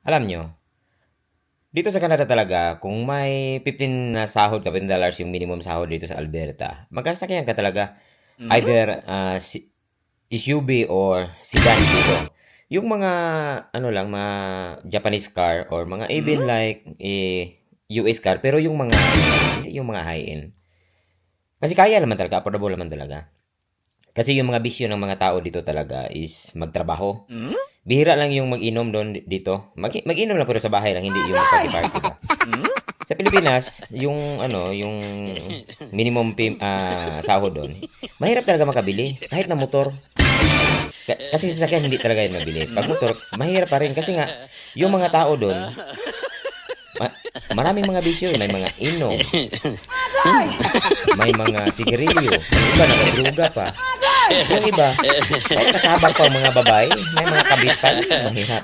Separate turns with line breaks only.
Alam nyo, dito sa Canada talaga, kung may 15 na sahod ka, 15 dollars yung minimum sahod dito sa Alberta, magkasakyan ka talaga either ah, si- SUV or sedan dito. Yung mga, ano lang, mga Japanese car or mga even like eh, US car, pero yung mga, yung mga high-end. Kasi kaya naman talaga, affordable naman talaga. Kasi yung mga bisyo ng mga tao dito talaga is magtrabaho. Bihira lang yung mag-inom doon di- dito. Mag- mag-inom lang pero sa bahay lang, hindi yung party-party ba. Sa Pilipinas, yung ano, yung minimum pay, ah, sahod doon, mahirap talaga makabili kahit na motor. Ka- kasi sa sasakyan hindi talaga yun mabili. Pag motor, mahirap pa rin kasi nga yung mga tao doon ma- maraming mga bisyo, may mga inom. may mga sigarilyo, may iba nakadruga pa. Yung iba, kahit kasabak pa mga babae, may mga kabit pa, mahirap.